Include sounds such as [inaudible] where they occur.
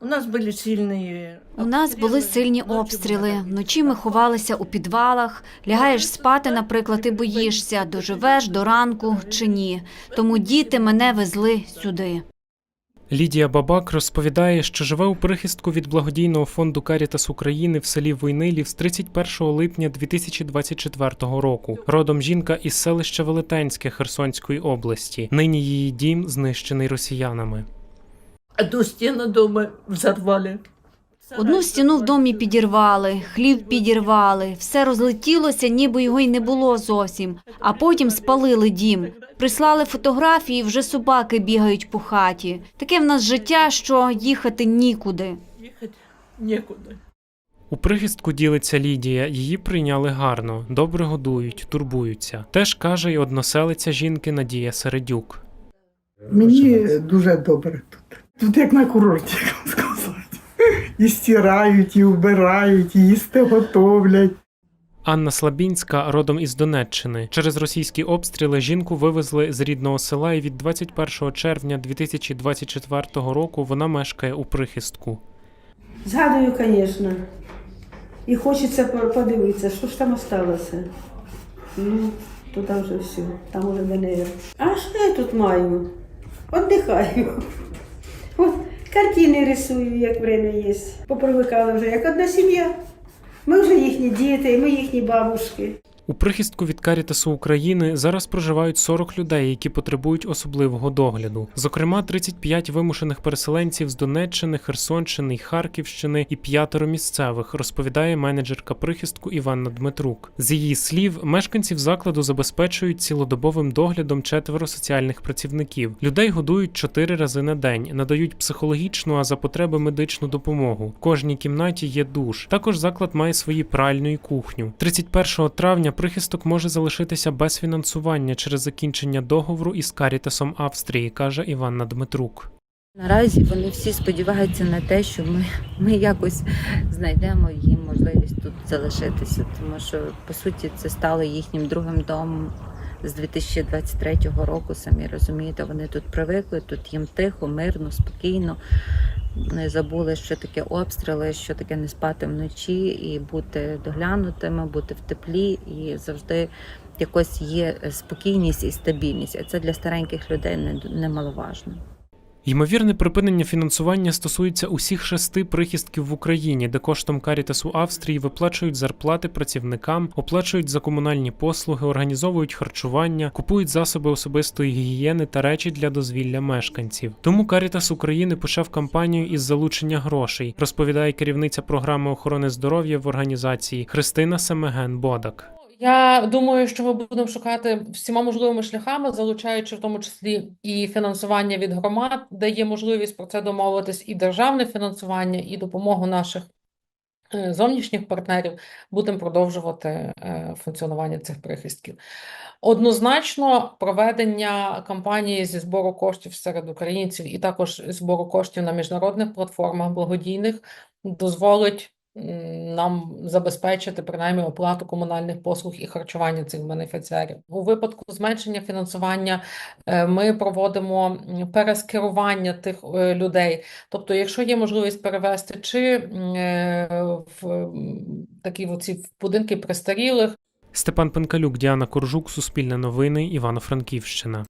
У нас були сильні У нас були сильні обстріли. Вночі ми ховалися у підвалах. Лягаєш спати, наприклад, і боїшся, доживеш до ранку чи ні. Тому діти мене везли сюди. Лідія Бабак розповідає, що живе у прихистку від благодійного фонду Карітас України в селі Войнилів з 31 липня 2024 року. Родом жінка із селища Велетенське Херсонської області. Нині її дім знищений росіянами. Одну стіну дома взорвали. Одну стіну в домі підірвали, хлів підірвали, все розлетілося, ніби його й не було зовсім. А потім спалили дім. Прислали фотографії, вже собаки бігають по хаті. Таке в нас життя, що їхати нікуди. Їхати нікуди. У прихистку ділиться Лідія. Її прийняли гарно, добре годують, турбуються. Теж каже й односелиця жінки Надія Середюк. Мені дуже добре тут. Тут як на курорті, [laughs] як вам сказати. І стирають, і вбирають, і їсти готовлять. Анна Слабінська родом із Донеччини. Через російські обстріли жінку вивезли з рідного села, і від 21 червня 2024 року вона мешкає у прихистку. Згадую, звісно. І хочеться подивитися, що ж там осталося. Ну, туди вже все, там уже до. А що я тут маю? Отдихаю. От картини рисую, як время є. Попривикали вже як одна сім'я. Ми вже їхні діти, ми їхні бабушки. У прихистку від Карітасу України зараз проживають 40 людей, які потребують особливого догляду. Зокрема, 35 вимушених переселенців з Донеччини, Херсонщини й Харківщини і п'ятеро місцевих, розповідає менеджерка прихистку Іванна Дмитрук. З її слів, мешканців закладу забезпечують цілодобовим доглядом четверо соціальних працівників. Людей годують чотири рази на день, надають психологічну, а за потреби медичну допомогу. В кожній кімнаті є душ. Також заклад має свої пральню і кухню. 31 травня прихисток може залишитися без фінансування через закінчення договору із Карітасом Австрії, каже Іванна Дмитрук. Наразі вони всі сподіваються на те, що ми, ми якось знайдемо їм можливість тут залишитися, тому що по суті це стало їхнім другим домом з 2023 року. Самі розумієте, вони тут привикли, тут їм тихо, мирно, спокійно. Вони забули, що таке обстріли, що таке не спати вночі, і бути доглянутими, бути в теплі, і завжди якось є спокійність і стабільність. А це для стареньких людей не- немаловажно. Ймовірне припинення фінансування стосується усіх шести прихистків в Україні, де коштом Карітасу Австрії виплачують зарплати працівникам, оплачують за комунальні послуги, організовують харчування, купують засоби особистої гігієни та речі для дозвілля мешканців. Тому Карітас України почав кампанію із залучення грошей, розповідає керівниця програми охорони здоров'я в організації Христина Семеген Бодак. Я думаю, що ми будемо шукати всіма можливими шляхами, залучаючи в тому числі і фінансування від громад, де є можливість про це домовитись, і державне фінансування, і допомогу наших е, зовнішніх партнерів, будемо продовжувати е, функціонування цих прихистків. Однозначно, проведення кампанії зі збору коштів серед українців і також збору коштів на міжнародних платформах благодійних дозволить нам забезпечити принаймні оплату комунальних послуг і харчування цих бенефіціарів. У випадку зменшення фінансування е, ми проводимо перескерування тих е, людей. Тобто, якщо є можливість перевести чи е, в такі оці будинки престарілих, Степан Пенкалюк, Діана Коржук, Суспільне новини, Івано-Франківщина.